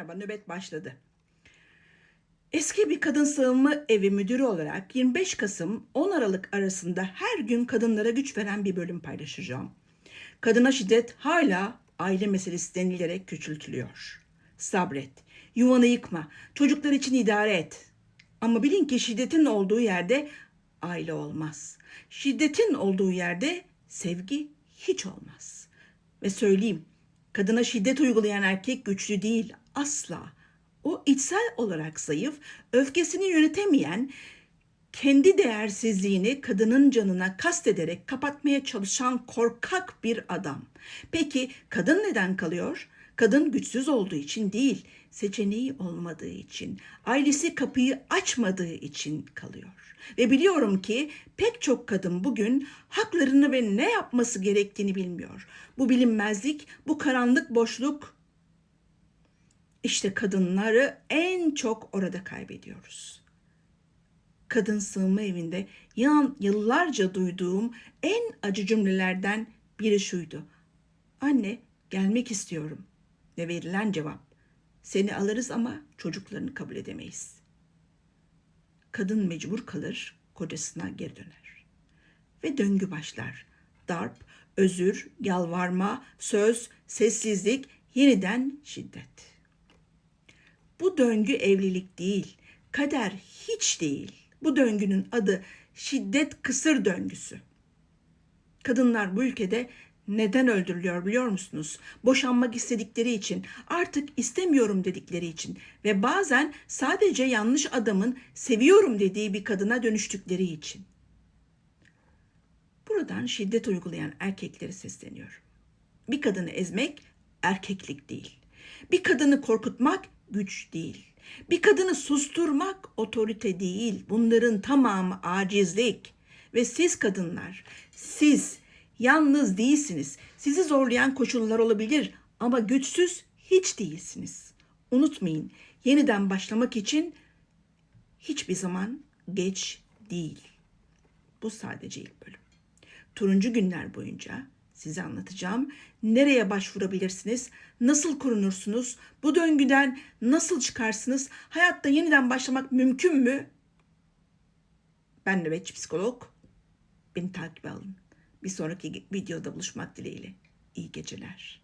Merhaba, nöbet başladı. Eski bir kadın sığınma evi müdürü olarak 25 Kasım 10 Aralık arasında her gün kadınlara güç veren bir bölüm paylaşacağım. Kadına şiddet hala aile meselesi denilerek küçültülüyor. Sabret, yuvanı yıkma, çocuklar için idare et. Ama bilin ki şiddetin olduğu yerde aile olmaz. Şiddetin olduğu yerde sevgi hiç olmaz. Ve söyleyeyim, kadına şiddet uygulayan erkek güçlü değil, asla. O içsel olarak zayıf, öfkesini yönetemeyen, kendi değersizliğini kadının canına kastederek kapatmaya çalışan korkak bir adam. Peki kadın neden kalıyor? Kadın güçsüz olduğu için değil, seçeneği olmadığı için, ailesi kapıyı açmadığı için kalıyor. Ve biliyorum ki pek çok kadın bugün haklarını ve ne yapması gerektiğini bilmiyor. Bu bilinmezlik, bu karanlık boşluk işte kadınları en çok orada kaybediyoruz. Kadın sığınma evinde yıllarca duyduğum en acı cümlelerden biri şuydu. Anne gelmek istiyorum. Ve verilen cevap seni alırız ama çocuklarını kabul edemeyiz. Kadın mecbur kalır, kocasına geri döner. Ve döngü başlar. Darp, özür, yalvarma, söz, sessizlik, yeniden şiddet. Bu döngü evlilik değil, kader hiç değil. Bu döngünün adı şiddet kısır döngüsü. Kadınlar bu ülkede neden öldürülüyor biliyor musunuz? Boşanmak istedikleri için, artık istemiyorum dedikleri için ve bazen sadece yanlış adamın seviyorum dediği bir kadına dönüştükleri için. Buradan şiddet uygulayan erkeklere sesleniyorum. Bir kadını ezmek erkeklik değil. Bir kadını korkutmak güç değil. Bir kadını susturmak otorite değil. Bunların tamamı acizlik. Ve siz kadınlar, siz yalnız değilsiniz. Sizi zorlayan koşullar olabilir ama güçsüz hiç değilsiniz. Unutmayın, yeniden başlamak için hiçbir zaman geç değil. Bu sadece ilk bölüm. Turuncu günler boyunca size anlatacağım. Nereye başvurabilirsiniz? Nasıl korunursunuz? Bu döngüden nasıl çıkarsınız? Hayatta yeniden başlamak mümkün mü? Ben nöbetçi psikolog. Beni takip alın. Bir sonraki videoda buluşmak dileğiyle. İyi geceler.